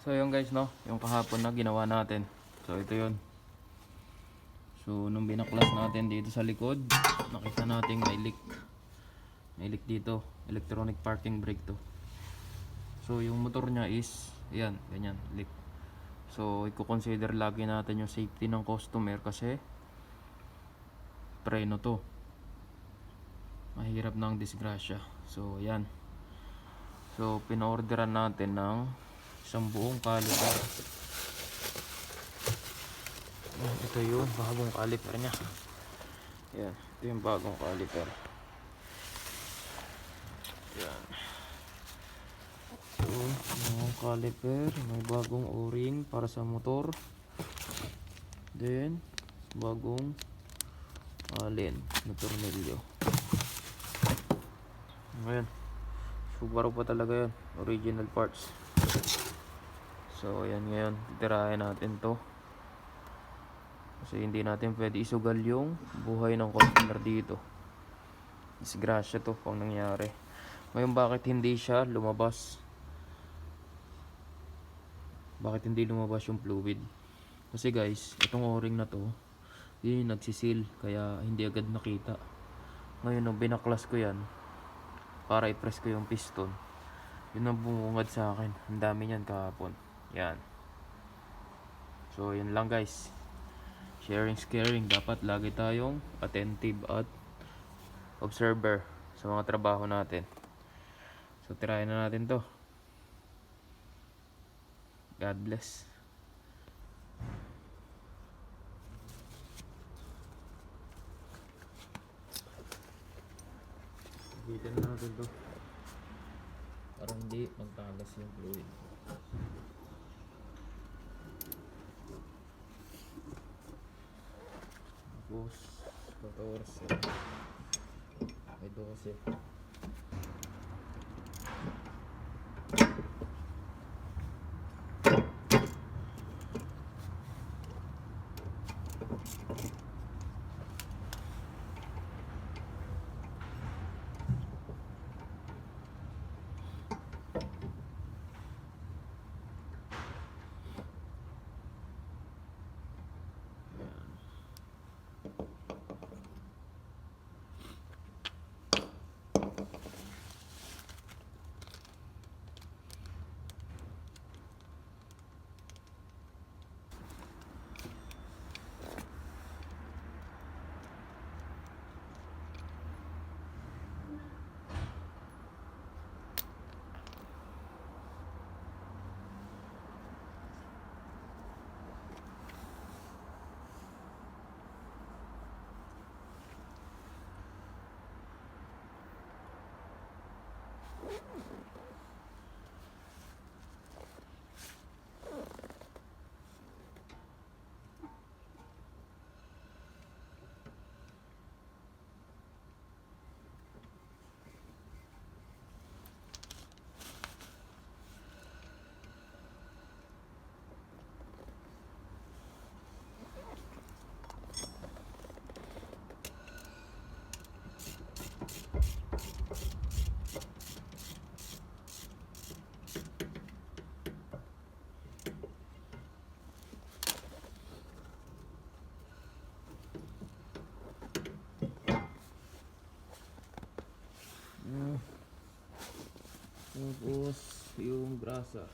So yun guys no, yung kahapon na ginawa natin. So ito yun. So nung binaklas natin dito sa likod, nakita natin may leak. May leak dito, electronic parking brake to. So yung motor niya is, ayan, ganyan, leak. So i-consider lagi natin yung safety ng customer kasi preno to. Mahirap ang disgrasya. So ayan. So pina-orderan natin ng isang buong caliper. Ito yung bagong caliper niya. Ayan, ito yung bagong caliper. Ayan. So, yung caliper, may bagong o-ring para sa motor. Then, bagong alin na tornilyo. Ayan. Subaru pa talaga yan. Original parts. So, ayan ngayon. Titirahin natin to. Kasi hindi natin pwede isugal yung buhay ng customer dito. Disgrasya to pang nangyari. Ngayon, bakit hindi siya lumabas? Bakit hindi lumabas yung fluid? Kasi guys, itong o-ring na to, yun yung nagsisil. Kaya hindi agad nakita. Ngayon, nung binaklas ko yan, para i-press ko yung piston, yun ang bumungad sa akin. Ang dami niyan kahapon. Yan. So, yun lang guys. Sharing is. Dapat lagi tayong attentive at observer sa mga trabaho natin. So, tirahin na natin to. God bless. Bitin na natin to. Para hindi magtagas yung fluid. Tapos, 14. May 12. Tapos, yung grasa.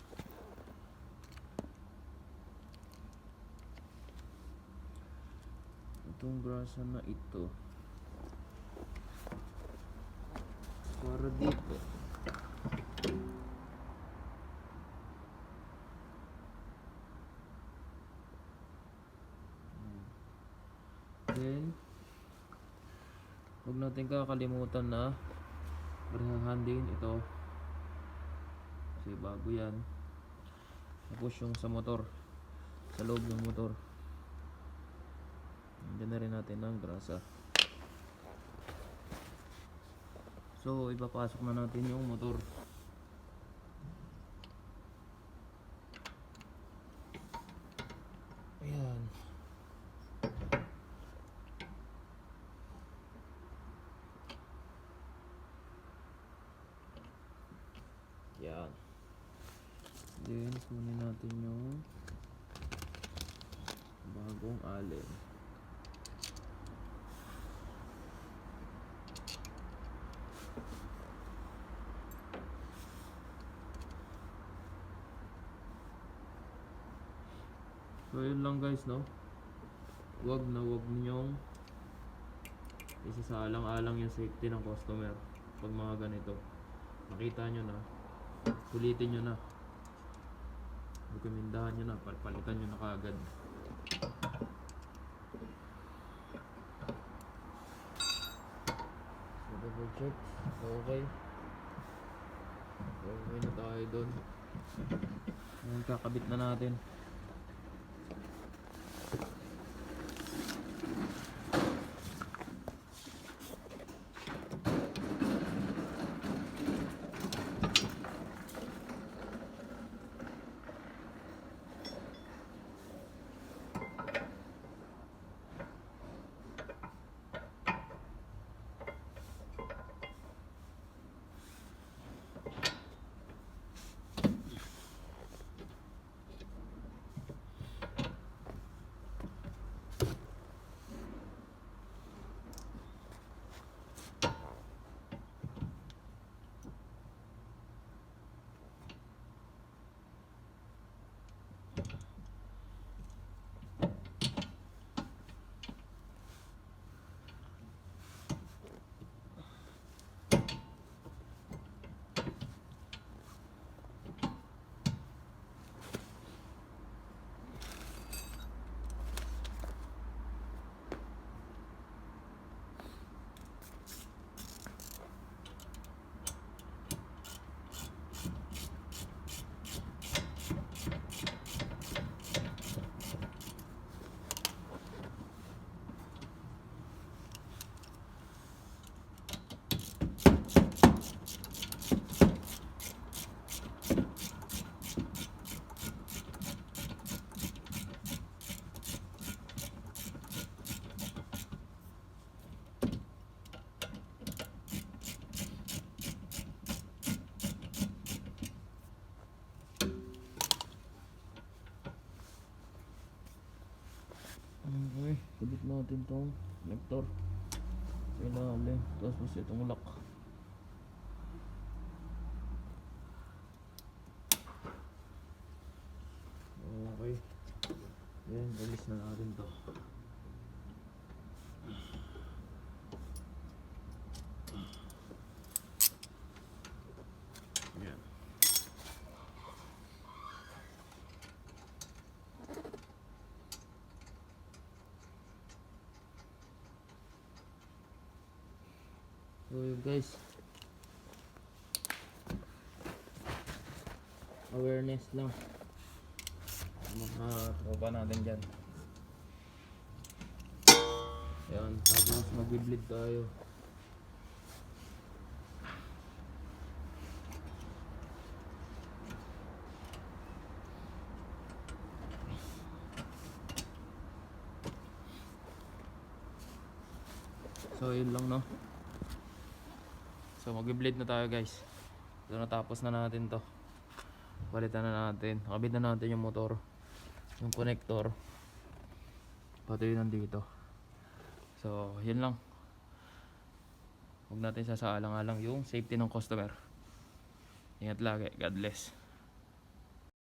Itong grasa na ito. Para dito. Then, huwag natin kakalimutan na Barahan din ito. Kasi bago yan. Tapos yung sa motor. Sa loob ng motor. Diyan na rin natin ang grasa. So, ipapasok na natin yung motor. Ayan. Yan. Then, kunin natin yung bagong allen. So, yun lang guys, no? Wag na wag ninyong isa sa alang-alang yung safety ng customer pag mga ganito. Nakita nyo na, sulitin nyo na. Rekomendahan nyo na, palpalitan nyo na kaagad. So, double check. Okay. Okay na tayo doon. Ngayon, kakabit na natin. Connector. Sa ilalim. Tapos itong lock. Okay. Yan, alis na natin to. So yun guys. Awareness lang. Mga tropa natin dyan. Yan, tapos mag-bleed tayo. So yun lang no. So mag-bleed na tayo guys. So natapos na natin to. Balitan na natin. Nakabit na natin yung motor. Yung connector. Pati yun nandito. So yun lang. Huwag natin sasaalang-alang yung safety ng customer. Ingat lagi. God bless.